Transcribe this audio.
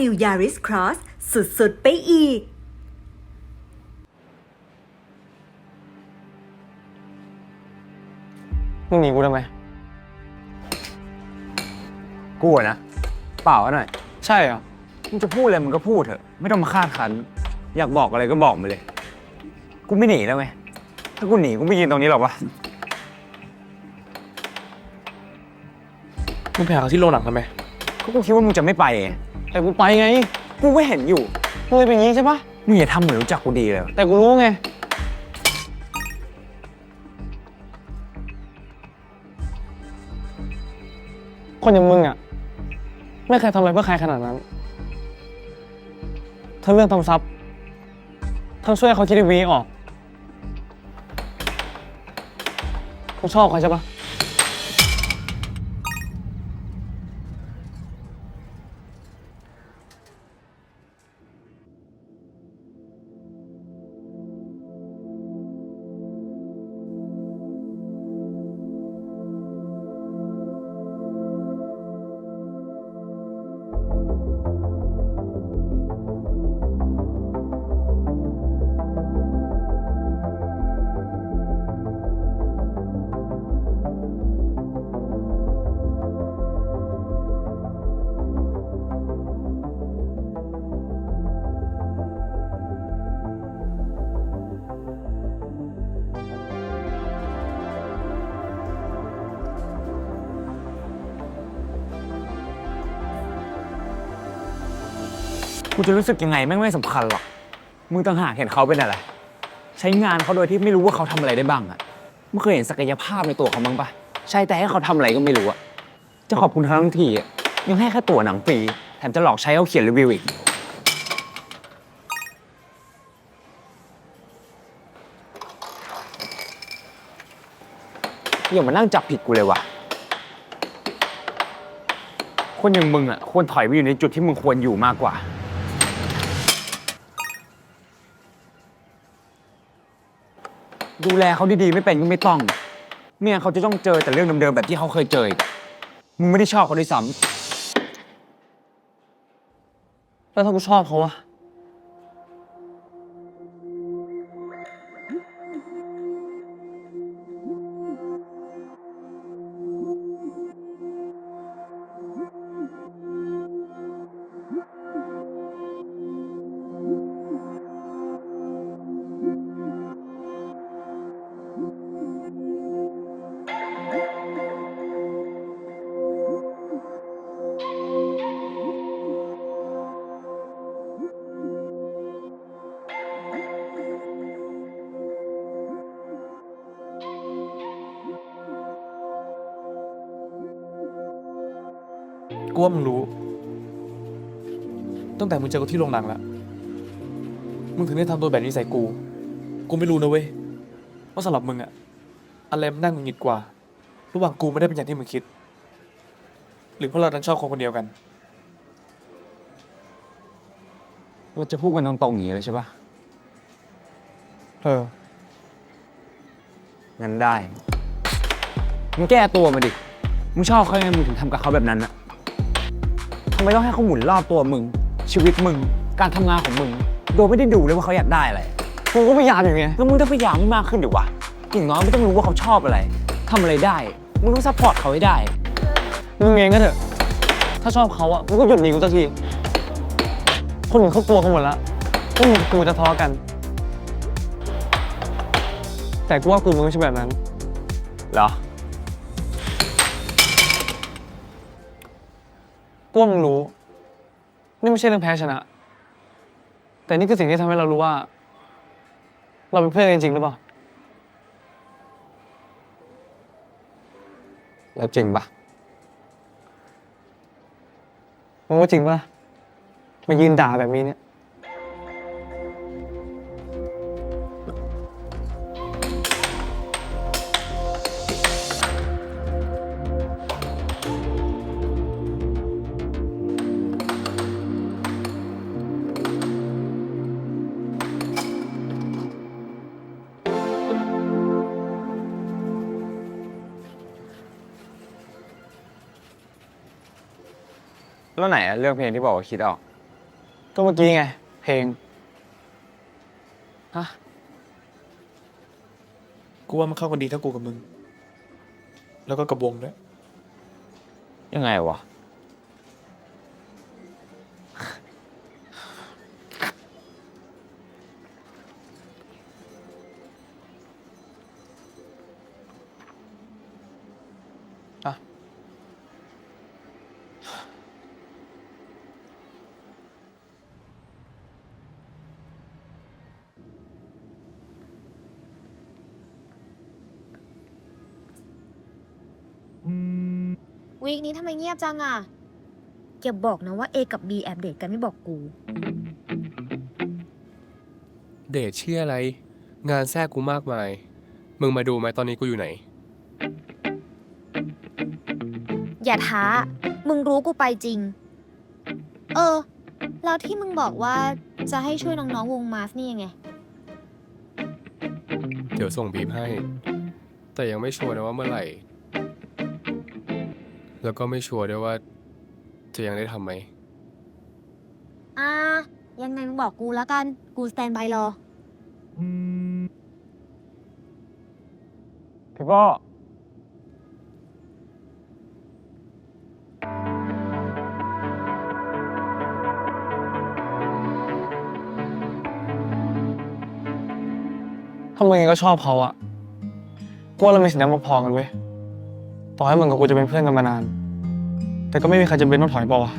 New Yaris Cross สุด ๆ ไปอีกมึงหนีกูทำไม กูอะนะ เปล่าหน่อย ใช่เหรอ มึงจะพูดอะไรมึงก็พูดเถอะ ไม่ต้องมาคาดคัน อยากบอกอะไรก็บอกมาเลย กูไม่หนีแล้วไง ถ้ากูหนีกูไม่ยืนตรงนี้หรอกวะ มึงไปหาเขาที่โรงหนังทำไม ก็กูคิดว่ามึงจะไม่ไปไง แต่กูไปไง กูก็เห็นอยู่มึงเลยเป็นอย่างนี้ใช่ปะมึงอย่าทำเหมือนรู้จักกูดีเลย แต่กูรู้ไง คนอย่างมึงอะ ไม่เคยทำอะไรเพื่อใครขนาดนั้น ทั้งเรื่องทำซับทั้งช่วยให้เขาคิดวีออก กูชอบเขาใช่ปะ กูจะรู้สึกยังไงแม่งไม่สำคัญหรอก มึงต่างหากเห็นเขาเป็นอะไร ใช้งานเขาโดยที่ไม่รู้ว่าเขาทำอะไรได้บ้างอะไมึงเคยเห็นศักยภาพในตัวเขาบ้างปะใช่แต่ให้เขาทำอะไรก็ไม่รู้อะจะขอบคุณเขาทั้งทีอะยังให้แค่ตั๋วหนังฟรีแถมจะหลอกใช้เขาเขียนรีวิวอีก อย่ามานั่งจับผิดกูเลยว่ะ คนอย่างมึงอะควรถอยไปอยู่ในจุดที่มึงควรอยู่มากกว่า ดูแลเขาดีๆไม่เป็นก็ไม่ต้อง เมียเขาจะต้องเจอแต่เรื่องเดิมๆแบบที่เขาเคยเจออีกมึงไม่ได้ชอบเขาด้วยซ้ำแล้วถ้ากูชอบเขาอะ กูว่ามึงรู้ ตั้งแต่มึงเจอกูที่โรงหนังแล้ว มึงถึงได้ทำตัวแบบนี้ใส่กู กูไม่รู้นะเว้ย ว่าสำหรับมึงอะอะไรมันน่าหงุดหงิดกว่า ระหว่างกูไม่ได้เป็นอย่างที่มึงคิด หรือเพราะเราดันชอบคนคนเดียวกันำเราจะพูดกันตรงๆอย่างนี้เลยใช่ปะเออ งั้นได้ มึงแก้ตัวมาดิ มึงชอบเขาไงมึงถึงทำกับเขาแบบนั้นอะ ทำไมต้องให้เขาหมุนรอบตัวมึง ชีวิตมึง การทำงานของมึง โดยไม่ได้ดูเลยว่าเขาอยากได้อะไร กูก็พยายามอย่างไงแล้วมึงต้องพยายามให้มากขึ้นดิวะอย่างน้อยมึงต้องรู้ว่าเขาชอบอะไรทำอะไรได้ มึงต้องซัพพอร์ตเขาให้ได้ มึงเองก็เถอะ ถ้าชอบเขาอะมึงก็หยุดหนีกูสักที คนอื่นเขากลัวกันหมดแล้วว่ามึงกับกูจะทะเลาะกัน แต่กูว่ากูมึงไม่ใช่แบบนั้น เหรอ กูว่ามึงรู้ นี่ไม่ใช่เรื่องแพ้ชนะ แต่นี่คือสิ่งที่ทำให้เรารู้ว่า เราเป็นเพื่อนกันจริงหรือเปล่า แล้วจริงปะมึงว่าจริงปะล่ะมายืนด่าแบบนี้เนี่ย แล้วไหนอะเรื่องเพลงที่บอกว่าคิดออก ก็เมื่อกี้ไง เพลง ฮะ กูว่ามันเข้ากันดีทั้งกูกับมึง แล้วก็กับวงด้วย ยังไงวะอะ วีคนี้ทำไมเงียบจังอะอย่าบอกนะว่า A กับ B แอบเดทกันไม่บอกกู เดทเชี่ยอะไร งานแทรกกูมากมาย มึงมาดูไหมตอนนี้กูอยู่ไหน อย่าท้า มึงรู้กูไปจริง เออ แล้วที่มึงบอกว่าจะให้ช่วยน้องๆวงมาสนี่ยังไง เดี๋ยวส่งบีบให้ แต่ยังไม่ชัวร์นะว่าเมื่อไหร่ แล้วก็ไม่ชัวร์ด้วยว่า จะยังได้ทำไหม อ่า ยังไงมึงบอกกูแล้วกัน กูสแตนบายรอ พี่ป้อถ้ามึงเองก็ชอบเขาอะกูว่าเรามีสิทธิ์นั้นมาพอกันเว้ย ต่อให้มึงกับกูจะเป็นเพื่อนกันมานาน แต่ก็ไม่มีใครจะเป็นต้องถอยปอวะ